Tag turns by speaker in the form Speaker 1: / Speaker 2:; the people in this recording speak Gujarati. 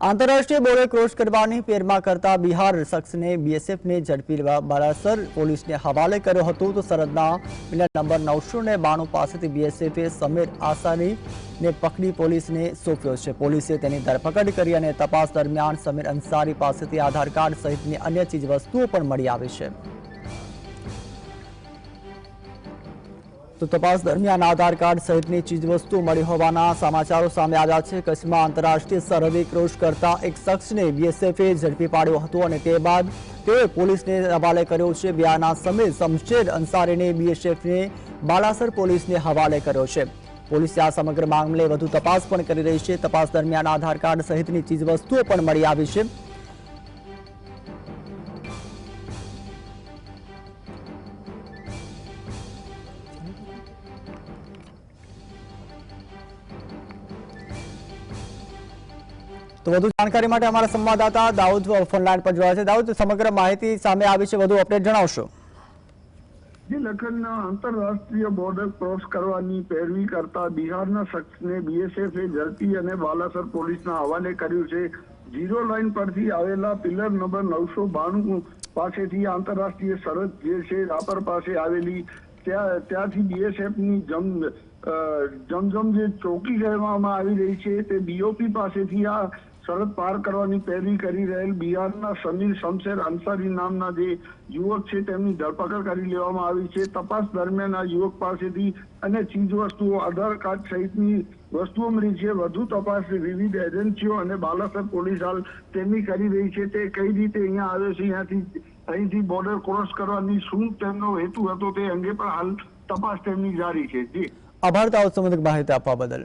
Speaker 1: આંતરરાષ્ટ્રીય બોર્ડર ક્રોસ કરવાની પેરમાં કરતા બિહાર શખ્સને બીએસએફને ઝડપી લેવા બાલાસર પોલીસને હવાલે કર્યો હતો તો સરહદના નંબર નવસો ને બાણું પાસેથી બીએસએફે સમીર આસારીને પકડી પોલીસને સોંપ્યો છે. પોલીસે તેની ધરપકડ કરી અને તપાસ દરમિયાન સમીર અંસારી પાસેથી આધાર કાર્ડ સહિતની અન્ય ચીજ વસ્તુઓ પણ મળી આવી છે. તો તપાસ દરમિયાન આધાર કાર્ડ સહિતની ચીજવસ્તુ મળી હોવાના સમાચારો સામે આવ્યા છે. કચ્છમાં આંતરરાષ્ટ્રીય સરહદે ક્રોસ કરતા એક શખ્સને બીએસએફે ઝડપી પાડ્યો હતો અને તે બાદ તેઓએ પોલીસને હવાલે કર્યો છે. બિહારના સમીર શમશેર અંસારીને બીએસએફને બાલાસર પોલીસને હવાલે કર્યો છે. પોલીસે આ સમગ્ર મામલે વધુ તપાસ પણ કરી રહી છે. તપાસ દરમિયાન આધાર કાર્ડ સહિતની ચીજવસ્તુઓ પણ મળી આવી છે. તો વધુ જાણકારી માટે અમારા સંવાદદાતા દાઉદ ફોનલાઈન પર જોડાયા છે. દાઉદ, સમગ્ર માહિતી સામે આવી છે. વધુ અપડેટ જણાવશો.
Speaker 2: લખનના આંતરરાષ્ટ્રીય બોર્ડર ક્રોસ કરવાની પેરવી કરતા બિહારના શખ્સને બીએસએફે ઝડપી અને બાલાસર પોલીસના હવાલે કર્યું છે. ઝીરો લાઇન પરથી આવેલા પિલર નંબર નવસો બાણું પાસેથી આંતરરાષ્ટ્રીય સરહદ જે છે, રાપર પાસે આવેલી ત્યાં, ત્યાંથી બીએસએફની જમ જમજમ જે ચોકી કહેવામાં આવી રહી છે, તે બીઓપી પાસેથી આ સરહદ પાર કરવાની તૈયારી કરી રહેલ બિહારના સમીર શમશેર અંસારી નામના જે યુવક છે, તેમની ધરપકડ કરી લેવામાં આવી છે. તપાસ દરમિયાન આ યુવક પાસેથી અને ચીજ વસ્તુઓ આધાર કાર્ડ સહિતની વસ્તુઓ મળી છે. વધુ તપાસ વિવિધ એજન્સીઓ અને બાલાસર પોલીસ હાલ તેમની કરી રહી છે. તે કઈ રીતે અહીંયા આવ્યો છે અહીંયાથી અહીંથી બોર્ડર ક્રોસ કરવાની શું તેમનો હેતુ હતો તે અંગે પણ હાલ તપાસ તેમની જારી છે. જી.
Speaker 1: આભાર તાવ સમગ્ર માહિતી આપવા બદલ.